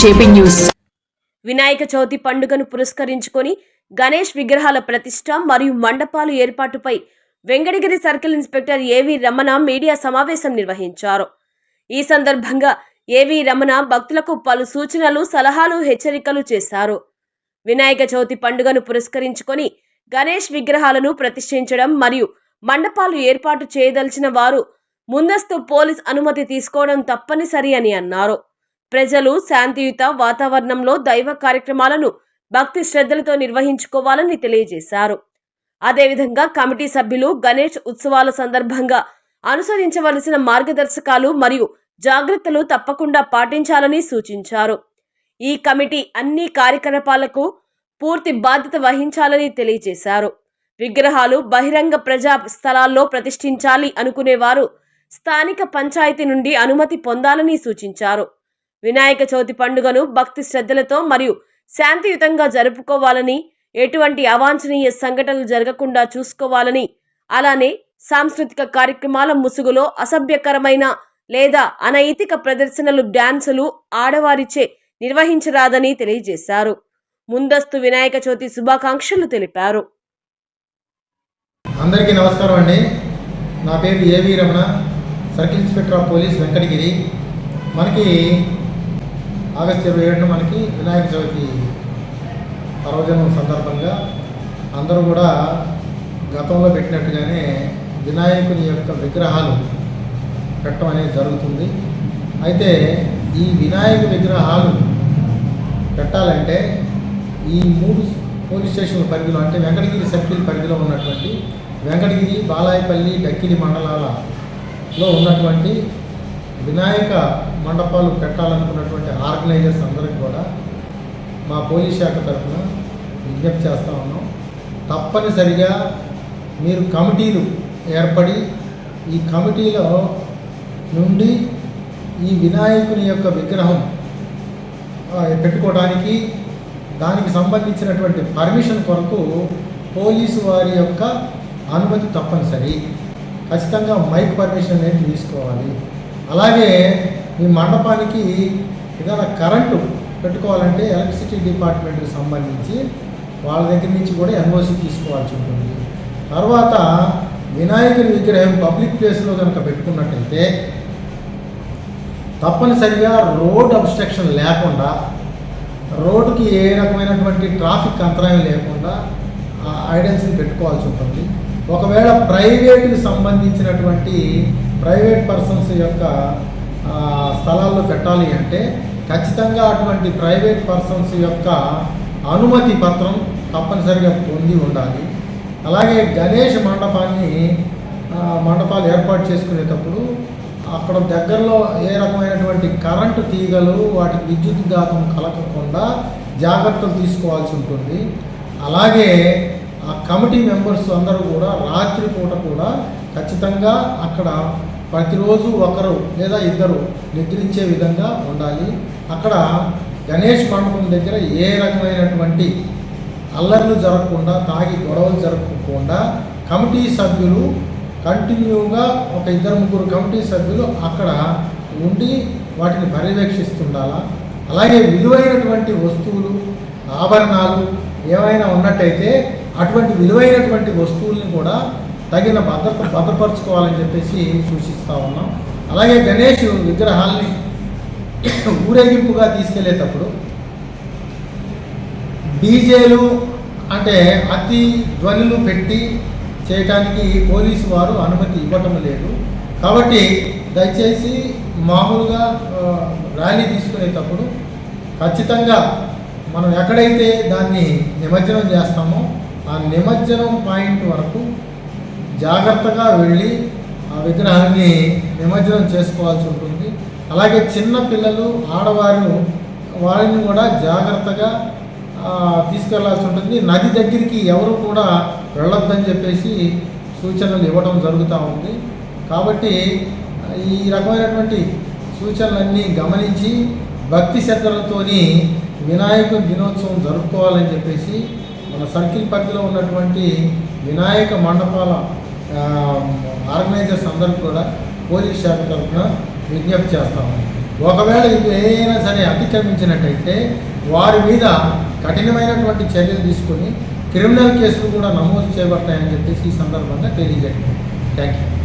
JP news. Vinayaka Chavithi పండుగను పురస్కరించుకొని గణేష్ విగ్రహాల ప్రతిష్ట మరియు మండపాలు ఏర్పాటుపై వెంకటగిరి సర్కిల్ ఇన్స్పెక్టర్ ఏవి రమణ మీడియా సమావేశం నిర్వహించారు. ఈ సందర్భంగా ఏవి రమణ భక్తులకు పలు సూచనలు సలహాలు హెచ్చరికలు చేశారు. వినాయక చవితి పండుగను పురస్కరించుకొని గణేష్ విగ్రహాలను ప్రతిష్ఠించడం మరియు మండపాలు ఏర్పాటు చేయదలిచిన వారు ముందస్తు పోలీస్ అనుమతి తీసుకోవడం తప్పనిసరి అని అన్నారు. ప్రజలు శాంతియుత వాతావరణంలో దైవ కార్యక్రమాలను భక్తి శ్రద్ధలతో నిర్వహించుకోవాలని తెలియజేశారు. అదేవిధంగా కమిటీ సభ్యులు గణేష్ ఉత్సవాల సందర్భంగా అనుసరించవలసిన మార్గదర్శకాలు మరియు జాగ్రత్తలు తప్పకుండా పాటించాలని సూచించారు. ఈ కమిటీ అన్ని కార్యకలాపాలకు పూర్తి బాధ్యత వహించాలని తెలియజేశారు. విగ్రహాలు బహిరంగ ప్రజా స్థలాల్లో ప్రతిష్ఠించాలి అనుకునేవారు స్థానిక పంచాయతీ నుండి అనుమతి పొందాలని సూచించారు. వినాయక చవితి పండుగను భక్తి శ్రద్ధలతో మరియు శాంతియుతంగా జరుపుకోవాలని ఎటువంటి అవాంఛనీయ సంఘటనలు జరగకుండా చూసుకోవాలని అలానే సాంస్కృతిక కార్యక్రమాల ముసుగులో అసభ్యకరమైన లేదా అనైతిక ప్రదర్శనలు డ్యాన్సులు ఆడవారిచే నిర్వహించరాదని తెలియజేశారు. ముందస్తు వినాయక చవితి శుభాకాంక్షలు తెలిపారు. అందరికీ నమస్కారం అండి. నా పేరు A V Ramana circle inspector of police Venkatagiri. మనకి ఆగస్టు ఇరవై ఏడున మనకి వినాయక చవితి పర్వదినం సందర్భంగా అందరూ కూడా గతంలో పెట్టినట్టుగానే వినాయకుని యొక్క విగ్రహాలు పెట్టడం అనేది జరుగుతుంది. అయితే ఈ వినాయక విగ్రహాలు పెట్టాలంటే ఈ మూడు పోలీస్ స్టేషన్ల పరిధిలో అంటే వెంకటగిరి సర్కిల్ పరిధిలో ఉన్నటువంటి వెంకటగిరి బాలాయపల్లి డక్కిలి మండలాలలో ఉన్నటువంటి వినాయక మండపాలు పెట్టాలనుకున్నటువంటి ఆర్గనైజర్స్ అందరికి కూడా మా పోలీస్ శాఖ తరఫున విజ్ఞప్తి చేస్తూ ఉన్నాం. తప్పనిసరిగా మీరు కమిటీలు ఏర్పడి ఈ కమిటీలో నుండి ఈ వినాయకుని యొక్క విగ్రహం పెట్టుకోవడానికి దానికి సంబంధించినటువంటి పర్మిషన్ కొరకు పోలీసు వారి యొక్క అనుమతి తప్పనిసరి. ఖచ్చితంగా మైక్ పర్మిషన్ అనేది తీసుకోవాలి. అలాగే మీ మండపానికి ఏదైనా కరెంటు పెట్టుకోవాలంటే ఎలక్ట్రిసిటీ డిపార్ట్మెంట్కి సంబంధించి వాళ్ళ దగ్గర నుంచి కూడా ఎన్ఓసి తీసుకోవాల్సి ఉంటుంది. తర్వాత వినాయకుని విగ్రహం పబ్లిక్ ప్లేస్లో కనుక పెట్టుకున్నట్టయితే తప్పనిసరిగా రోడ్ అబ్స్ట్రక్షన్ లేకుండా రోడ్డుకి ఏ రకమైనటువంటి ట్రాఫిక్ అంతరాయం లేకుండా ఐడెన్స్ని పెట్టుకోవాల్సి ఉంటుంది. ఒకవేళ ప్రైవేట్కి సంబంధించినటువంటి ప్రైవేట్ పర్సన్స్ యొక్క స్థలాల్లో పెట్టాలి అంటే ఖచ్చితంగా అటువంటి ప్రైవేట్ పర్సన్స్ యొక్క అనుమతి పత్రం తప్పనిసరిగా పొంది ఉండాలి. అలాగే గణేష్ మండపాన్ని మండపాలు ఏర్పాటు చేసుకునేటప్పుడు అక్కడ దగ్గరలో ఏ రకమైనటువంటి కరెంటు తీగలు వాటికి విద్యుత్ ఘాతం కలగకుండా జాగ్రత్తలు తీసుకోవాల్సి ఉంటుంది. అలాగే ఆ కమిటీ మెంబర్స్ అందరూ కూడా రాత్రిపూట కూడా ఖచ్చితంగా అక్కడ ప్రతిరోజు ఒకరు లేదా ఇద్దరు నిద్రించే విధంగా ఉండాలి. అక్కడ గణేష్ మండపం దగ్గర ఏ రకమైనటువంటి అల్లర్లు జరగకుండా తాగి గొడవలు జరగకుండా కమిటీ సభ్యులు కంటిన్యూగా ఒక ఇద్దరు ముగ్గురు కమిటీ సభ్యులు అక్కడ ఉండి వాటిని పర్యవేక్షిస్తుండాలా? అలాగే విలువైనటువంటి వస్తువులు ఆభరణాలు ఏమైనా ఉన్నట్టయితే అటువంటి విలువైనటువంటి వస్తువుల్ని కూడా తగిన భద్రత భద్రపరచుకోవాలని చెప్పేసి సూచిస్తూ ఉన్నాం. అలాగే గణేష్ విగ్రహాల్ని ఊరేగింపుగా తీసుకెళ్ళేటప్పుడు డీజేలు అంటే అతి ధ్వనులు పెట్టి చేయటానికి పోలీసు వారు అనుమతి ఇవ్వటం లేదు. కాబట్టి దయచేసి మామూలుగా ర్యాలీ తీసుకునేటప్పుడు ఖచ్చితంగా మనం ఎక్కడైతే దాన్ని నిమజ్జనం చేస్తామో ఆ నిమజ్జనం పాయింట్ వరకు జాగ్రత్తగా వెళ్ళి ఆ విగ్రహాన్ని నిమజ్జనం చేసుకోవాల్సి ఉంటుంది. అలాగే చిన్న పిల్లలు ఆడవారు వారిని కూడా జాగ్రత్తగా తీసుకెళ్ళాల్సి ఉంటుంది. నది దగ్గరికి ఎవరు కూడా వెళ్ళొద్దని చెప్పేసి సూచనలు ఇవ్వడం జరుగుతూ ఉంది. కాబట్టి ఈ రకమైనటువంటి సూచనలన్నీ గమనించి భక్తి శ్రద్ధలతోని వినాయక దినోత్సవం జరుపుకోవాలని చెప్పేసి మన సర్కిల్ పరిధిలో ఉన్నటువంటి వినాయక మండపాల ఆర్గనైజర్స్ అందరూ కూడా పోలీస్ శాఖ తరఫున విజ్ఞప్తి చేస్తాము ఒకవేళ ఇది ఏదైనా సరే అతిక్రమించినట్టయితే వారి మీద కఠినమైనటువంటి చర్యలు తీసుకొని క్రిమినల్ కేసులు కూడా నమోదు చేయబడతాయని చెప్పేసి ఈ సందర్భంగా తెలియజేయండి థ్యాంక్ యూ